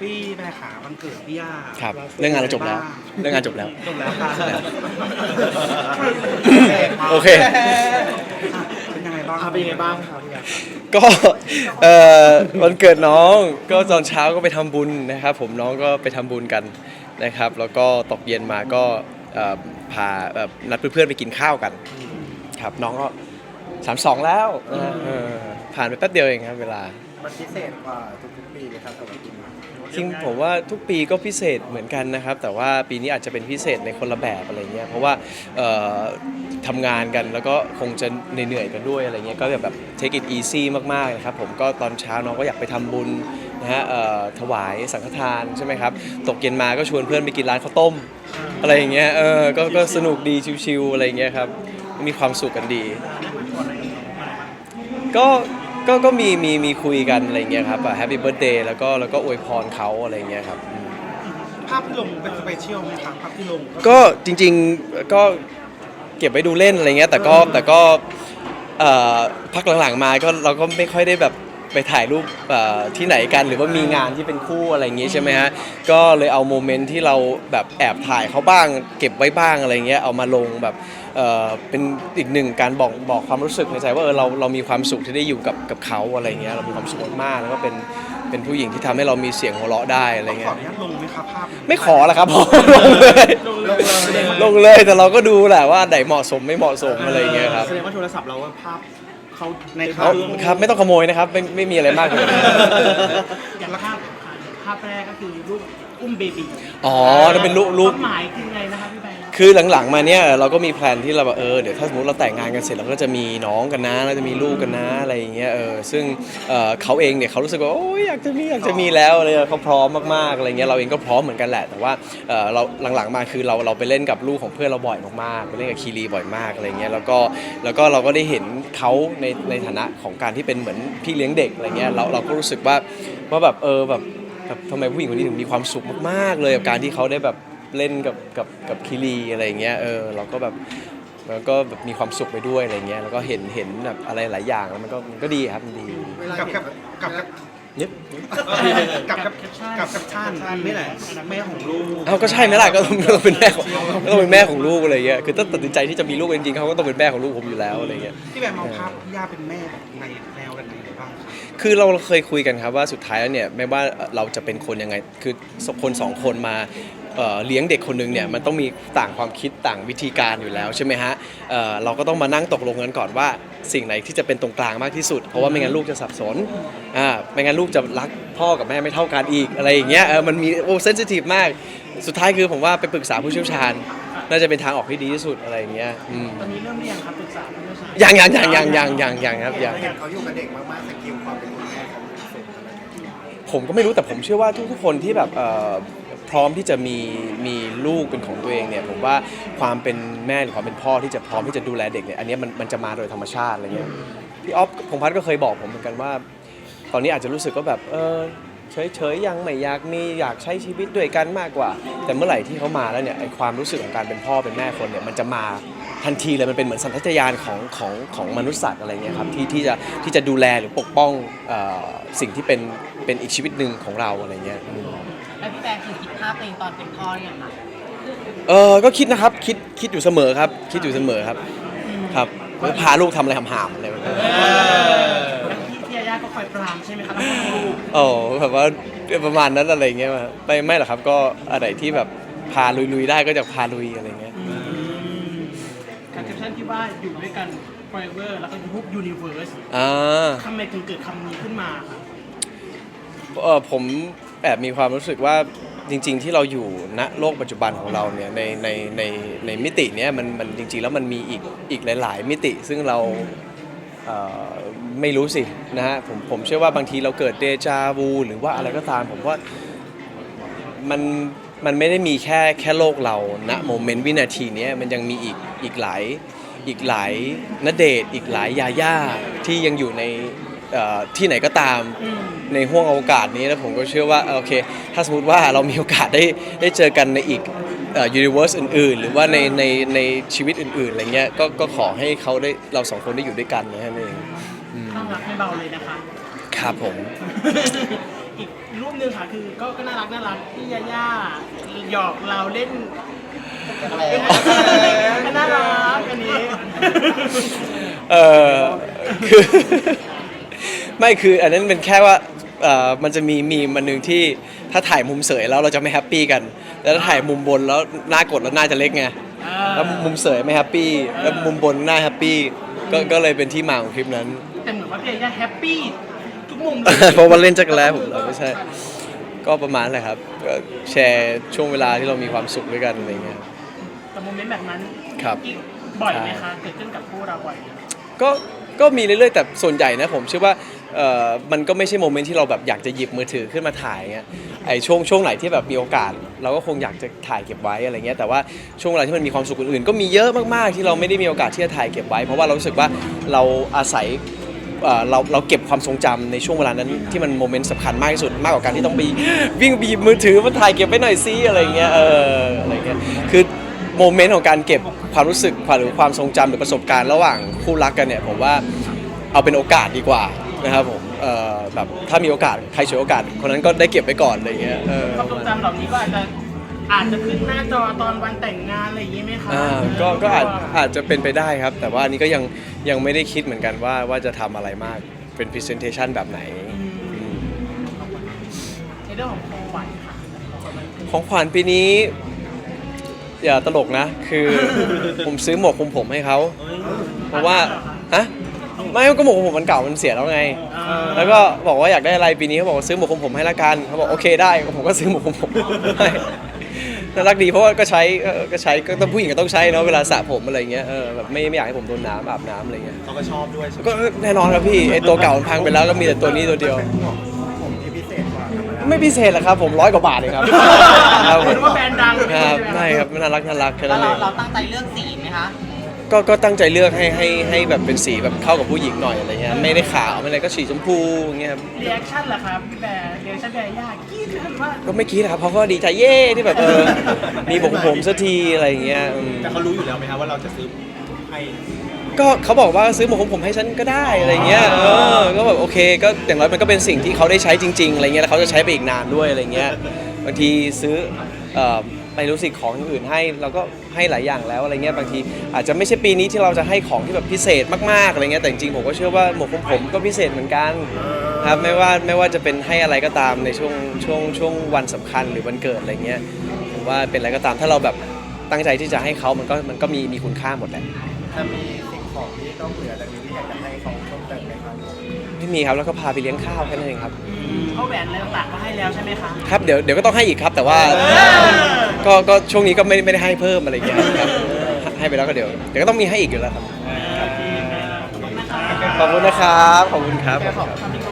พี่แม่ขาวันเกิดพี่ย่าครับ เรื่องงานเราจบแล้ว เรื่องงานจบแล้ว จบแล้วค่ะโอเคเป็นยังไงบ้างอะเป็นยังไงบ้างครับพี่ยาก็เอ่อวันเกิดน้องก็ตอนเช้าก็ไปทำบุญนะครับ ผมน้องก็ไปทำบุญกันนะครับ แล้วก็ตกเย็นมาก็เอ่อพาแบบนัดเพื่อนๆไปกินข้าวกัน ครับน้องก็สามสองแล้วนะฮะเออผ่านไปแป๊บเดียวเองครับเวลา มันพิเศษกว่าทุกๆปีเลยครับสำหรับปีนี้ จริงผมว่าทุกปีก็พิเศษเหมือนกันนะครับ แต่ว่าปีนี้อาจจะเป็นพิเศษในคนละแบบอะไรเงี้ยเพราะว่าเอ่อทำงานกันแล้วก็คงจะเหนื่อยๆกันด้วยอะไรเงี้ยก็แบบ take it easy มากๆนะครับผมก็ตอนเช้าน้องก็อยากไปทำบุญนะฮะเอ่อถวายสังฆทานใช่ไหมครับตกเย็นมาก็ชวนเพื่อนไปกินร้านข้าวต้ม อะไรอย่างเงี้ยเออก็ก็สนุกดีชิวๆอะไรเงี้ยครับมีความสุขกันดี ก็ ก็ก็มีมีมีคุยกันอะไรเงี้ยครับแฮปปี้เบิร์ดเดย์แล้วก็แล้วก็อวยพรเขาอะไรเงี้ยครับอืมภาพที่ลงเป็นสเปเชียลไหมครับภาพที่ลงก็จริงๆก็เก็บไว้ดูเล่นอะไรเงี้ยแต่ก็แต่ก็เอ่อพักหลังๆมาก็เราก็ไม่ค่อยได้แบบ ไปถ่ายรูปเอ่อที่ไหนกันหรือว่ามีงานที่เป็นคู่อะไรอย่างงี้ใช่ไหมฮะก็เลยเอาโมเมนต์ที่เราแบบแอบถ่ายเขาบ้าง เก็บไว้บ้างอะไรเงี้ยเอามาลงแบบเอ่อเป็นอีกหนึ่งการบอกบอกความรู้สึกในใจว่าเออเราเรามีความสุขที่ได้อยู่กับกับเขาอะไรเงี้ยเรามีความสุขมากๆแล้วก็เป็นเป็นผู้หญิงที่ทำให้เรามีเสียงหัวเราะได้อะไรต้องขเงี้อยอนุญาตลงไหมครับภาพนี้ไม่ขอละครับผมลงเลยลงเลยแต่เราก็ดูแหละว่าไหนเหมาะสมไม่เหมาะสมอะไรอย่างเงี้ยครับ แสดงว่าโทรศัพท์เราว่าภาพ เขาในคภารัพบครับไม่ต้องขโมยนะครับไม่ไม่มีอะไรมากเลยอย่างภาพภาพแรกก็คือรูปอุ้มเบบีอ๋อนั่นเป็นรูปรูปความหมายคือไงนะครับพี่แบง คือหลังๆมาเนี่ยเราก็มีแพลนที่เราแบบเออเดี๋ยวถ้าสมมติเราแต่งงานกันเสร็จเราก็จะมีน้องกันนะเราจะมีลูกกันนะอะไรอย่างเงี้ยเออซึ่งเออเขาเองเนี่ยเขารู้สึกว่าโอ้ยอยากจะมีอยากจะมีแล้วอะไรเขาพร้อมมากๆอะไรเงี้ยเราเองก็พร้อมเหมือนกันแหละแต่ว่าเออเราหลังๆมาคือเราเราไปเล่นกับลูกของเพื่อนเราบ่อยมากๆไปเล่นกับคีรีบ่อยมากอะไรเงี้ยแล้วก็แล้วก็เราก็ได้เห็นเขาในในฐานะของการที่เป็นเหมือนพี่เลี้ยงเด็กอะไรเงี้ยเราเราก็รู้สึกว่าว่าแบบเออแบบแบบทำไมผู้หญิงคนนี้ถึงมีความสุขมากๆ เลยกับการที่เขาได้แบบ เล่นกับกับกับคิรีอะไรอย่างเงี้ยเออเราก็แบบมันก็แบบมีความสุขไปด้วยอะไรเงี้ยแล้วก็เห็นเห็นแบบอะไรหลายอย่างแล้วมันก็มันก็ดีครับมันดีกับกับกับกับเนี่ยกับกับกับกับชาตินี่แหละแม่ของลูกเอาก็ใช่ไหมล่ะก็ต้องต้องเป็นแม่ของก็ต้องเป็นแม่ของลูกอะไรเงี้ยคือถ้าตัดสินใจที่จะมีลูกจริงๆเขาก็ต้องเป็นแม่ของลูกผมอยู่แล้วอะไรเงี้ยพี่แบมมองภาพพี่ย่าเป็นแม่แบบในแนวกันไหนบ้างครับคือเราเคยคุยกันครับว่าสุดท้ายแล้วเนี่ยไม่ว่าเราจะเป็นคนยังไงคือคนสองคนมา เอ่อเลี้ยงเด็กคนหนึงเนี่ยมันต้องมีต่างความคิดต่างวิธีการอยู่แล้วใช่ไหมฮะเอ่อเราก็ต้องมานั่งตกลงกันก่อนว่าสิ่งไหนที่จะเป็นตรงกลางมากที่สุด เพราะว่าไม่งั้นลูกจะสับสนอ่าไม่งั้นลูกจะรักพ่อกับแม่ไม่เท่ากันอีกอะไรอย่างเงี้ยเออมันมีโอ้เซนซิทีฟมาก สุดท้ายคือผมว่าไปปรึกษาผู้เชี่ยวชาญ น่าจะเป็นทางออกที่ดีที่สุดอะไรอย่างเงี้ยอืมตอนนี้เริ่มเรียงครับปรึกษาผู้เชี่ยวชาญยังยังยังยังยังยังยังครับยัง เห็นเขาอยู่กับเด็กมากๆสกิลความเป็นคุณแม่เขาสูงอะไรอย่างเงี้ยผมก็ไม่รู้แต่ผมเชื่อว่าทุกๆคนที่แบบเอ่อ พร้อมที่จะมีมีลูกเป็นของตัวเองเนี่ยผมว่าความเป็นแม่หรือความเป็นพ่อที่จะพร้อมที่จะดูแลเด็กเนี่ยอันนี้มันมันจะมาโดยธรรมชาติอะไรเงี้ยพี่ออฟพงพัฒน์ก็เคยบอกผมเหมือนกันว่า ตอนนี้อาจจะรู้สึกว่าแบบเออเฉยๆยังไม่อยากมีอยากใช้ชีวิตด้วยกันมากกว่า แต่เมื่อไหร่ที่เขามาแล้วเนี่ยไอความรู้สึกของการเป็นพ่อเป็นแม่คนเนี่ยมันจะมาทันทีเลยมันเป็นเหมือนสัญชาตญาณของของของมนุษย์สัตว์อะไรเงี้ยครับที่ที่จะที่จะดูแลหรือปกป้องอสิ่งที่เป็นเป็นอีกชีวิตหนึ่งของเราอะไรเงี้ย แล้วพี่แบงค์คือคิดภาพตัวเองตอนเป็นพ่อหรือยังคะเออก็คิดนะครับ คิดคิดอยู่เสมอครับ คิดอยู่เสมอครับ ครับพาลูกทำอะไรหำๆอะไรแบบนี้แล้วพี่พี่ยาย่าก็คอยปรามใช่ไหมครับน้องลูกโอ้แบบว่าประมาณนั้นอะไรเงี้ยมาไม่ไม่หรอกครับก็อะไรที่แบบพาลุยๆได้ก็จะพาลุยอะไรเงี้ยการแคปชั่นที่ว่าอยู่ด้วยกัน forever แล้วก็ยุค universe อ่าทำไมถึงเกิดคำนี้ขึ้นมาครับ เออผมแอบมีความรู้สึกว่าจริง ๆ ที่เราอยู่ณโลกปัจจุบันของเราเนี่ยในในในในมิติเนี้ยมันมันจริง ๆ แล้วมันมีอีกอีกหลาย ๆ มิติซึ่งเราเอ่อไม่รู้สินะฮะผมผมเชื่อว่าบางทีเราเกิดเดจาวูหรือว่าอะไรก็ตาม ผมว่ามันมันไม่ได้มีแค่แค่โลกเราณโมเมนต์วินาทีเนี้ยมันยังมีอีกอีกหลายอีกหลายนเดชอีกหลายยาย่าที่ยังอยู่ใน เอ่อที่ไหนก็ตามในห่วงอวกาศนี้แล้วผมก็เชื่อว่าเออโอเค ถ้าสมมติว่าเรามีโอกาสได้ได้เจอกันในอีกยูนิเวอร์สอื่น ๆ หรือว่าในในในชีวิตอื่น ๆอะไรเงี้ยก็ก็ขอให้เขาได้เราสองคนได้อยู่ด้วยกันนะนั่นเองอืมข้างรักไม่เบาเลยนะคะ ครับผม อีกรูปมหนึ่งค่ะคือก็ก็น่ารักน่ารักพี่ยาย่าหยอกเราเล่นก็น่ารักอันนี้ เออคือ ไม่คืออันนั้นเป็นแค่ว่าเออมันจะมีมีมันหนึ่งที่ถ้าถ่ายมุมเสยแล้วเราจะไม่แฮปปี้กัน แล้วถ้าถ่ายมุมบนแล้วหน้ากดแล้วหน้าจะเล็กไงแล้วมุมเสยไม่แฮปปี้แล้วมุมบนหน้าแฮปปี้ก็ก็เลยเป็นที่มาของคลิปนั้น แต่เหมือนว่าพี่ยาย่าแฮปปี้ทุกมุมเลยเพราะว่าเล่นจักรแล้ผมเราไม่ใช่ ก็ประมาณแหละครับก็แชร์ช่วงเวลาที่เรามีความสุขด้วยกันอะไรเงี้ย แต่โมเมนต์แบบนั้นครับกิ๊กบ่อยไหมคะเกิดขึ้นกับคู่เราบ่อยไหม ก็ก็มีเรื่อยๆแต่ส่วนใหญ่นะผมเชื่อว่า เอ่อมันก็ไม่ใช่โมเมนต์ที่เราแบบอยากจะหยิบมือถือขึ้นมาถ่ายเงี้ยไอ้ช่วงช่วงไหนที่แบบมีโอกาส เราก็คงอยากจะถ่ายเก็บไว้อะไรเงี้ยแต่ว่าช่วงเวลาที่มันมีความสุขอื่นๆก็มีเยอะมากๆที่เราไม่ได้มีโอกาสที่จะถ่ายเก็บไว้ เพราะว่าเรารู้สึกว่าเราอาศัยเอ่อเราเราเก็บความทรงจำในช่วงเวลานั้นที่มันโมเมนต์สำคัญมากที่สุดมากกว่าการที่ต้องไปวิ่งไปหยิบมือถือมาถ่ายเก็บไว้หน่อยซิอะไรเงี้ยเอออะไรเงี้ยคือโมเมนต์ของการเก็บความรู้สึกหรือความทรงจำหรือประสบการณ์ระหว่างคู่รักกันเนี่ยผมว่าเอาเป็นโอกาสดีกว่า นะครับผมเอ่อแบบถ้ามีโอกาสใครฉวยโอกาส คนนั้นก็ได้เก็บไว้ก่อนอะไรอย่างเงี้ยเออ ความทรงจำเหล่านี้ก็อาจจะอาจจะขึ้นหน้าจอตอนวันแต่งงานอะไรอย่างงี้ไหมคะอ่าก็ก็อาจอาจจะเป็นไปได้ครับ แต่ว่าอันนี้ก็ยังยังไม่ได้คิดเหมือนกันว่าว่าจะทำอะไรมากเป็น presentation แบบไหนอืมในเรื่องของของขวัญค่ะ ของขวัญปีนี้ อย่าตลกนะ คือ ผมซื้อหมวกคลุมผมให้เขาเพราะว่าฮะ ไม่ก็หมวกคลุมผมมันเก่ามันเสียแล้วไง แล้วก็บอกว่าอยากได้อะไรปีนี้เขาบอกว่าซื้อหมวกคลุมผมให้ละกันเขาบอกโอเคได้ผมก็ซื้อหมวกคลุมผมให้น่ารักดีเพราะว่าก็ใช้เออก็ใช้ก็ต้องผู้หญิงก็ต้องใช้เนาะเวลาสระผมอะไรเงี้ยเออแบบไม่ไม่อยากให้ผมโดนน้ำอาบน้ำอะไรเงี้ยเขาก็ชอบด้วยใช่ไหมก็แน่นอนครับพี่ไอตัวเก่ามันพังไปแล้วก็มีแต่ตัวนี้ตัวเดียวเป็นหมวกผมที่พิเศษกว่าธรรมดาไม่พิเศษหรอกครับผมร้อยกว่าบาทเองครับครับผเห็มนว่าแบรนด์ดัง ครับไม่ครับน่ารักน่ารักแค่แล้นั้วนเองเราเราตั้งใจเลือกสีไหมคะ ก็ก็ตั้งใจเลือกให้ให้ให้แบบเป็นสีแบบเข้ากับผู้หญิงหน่อยอะไรเงี้ยไม่ได้ขาวไม่อะไรก็สีชมพูอย่างเงี้ยครับรีแอคชั่นล่ะครับพี่แบร์รีแอคชั่นแบร์ยากกี้หรือว่าก็ไม่คิดนะครับเพราะก็ดีใจเย่ที่แบบเออมีผมผมสักทีอะไรอย่างเงี้ยอืมแต่เขารู้อยู่แล้วไหมครับว่าเราจะซื้อให้ ก็เขาบอกว่าซื้อหมวกของผมให้ฉันก็ได้อะไรเงี้ยเออก็แบบโอเค ก็อย่างน้อยมันก็เป็นสิ่งที่เขาได้ใช้จริงๆอะไรเงี้ยแล้วเขาจะใช้ไปอีกนานด้วยอะไรเงี้ยบางทีซื้อเอ่อ ไม่รู้สิของอย่างอื่นให้เราก็ให้หลายอย่างแล้วอะไรเงี้ยบางที อาจจะไม่ใช่ปีนี้ที่เราจะให้ของที่แบบพิเศษมากๆอะไรเงี้ยแต่จริงๆผมก็เชื่อว่าหมวกของผมก็พิเศษเหมือนกันครับไม่ว่าไม่ว่าจะเป็นให้อะไรก็ตามในช่วงช่วงช่วงวันสำคัญหรือวันเกิดอะไรเงี้ยผมว่าเป็นอะไรก็ตามถ้าเราแบบตั้งใจที่จะให้เขามันก็มันก็มีมีคุณค่าหมดแหละถ้ามีสิ่งของที่ต้องเหลือจากนี้ที่อยากจะให้เขาเพิ่มเติมไหมครับไม่มีครับแล้วก็พาไปเลี้ยงข้าวแค่นั้นเองครับ เขาแหวนอะไรต่างๆก็ให้แล้วใช่ไหมคะ ครับเดี๋ยวเดี๋ยวก็ต้องให้อีกครับ แต่ว่าอก็ก็ช่วงนี้ก็ไม่ไม่ได้ให้เพิ่มอะไรอย่างเงี้ยครับให้ไปแล้วก็เดี๋ยวเดี๋ยวก็ต้องมีให้อีกอยู่แล้วครับขอบคุณนะคะขอบคุณนะครับขอบคุณครับขอบคุณ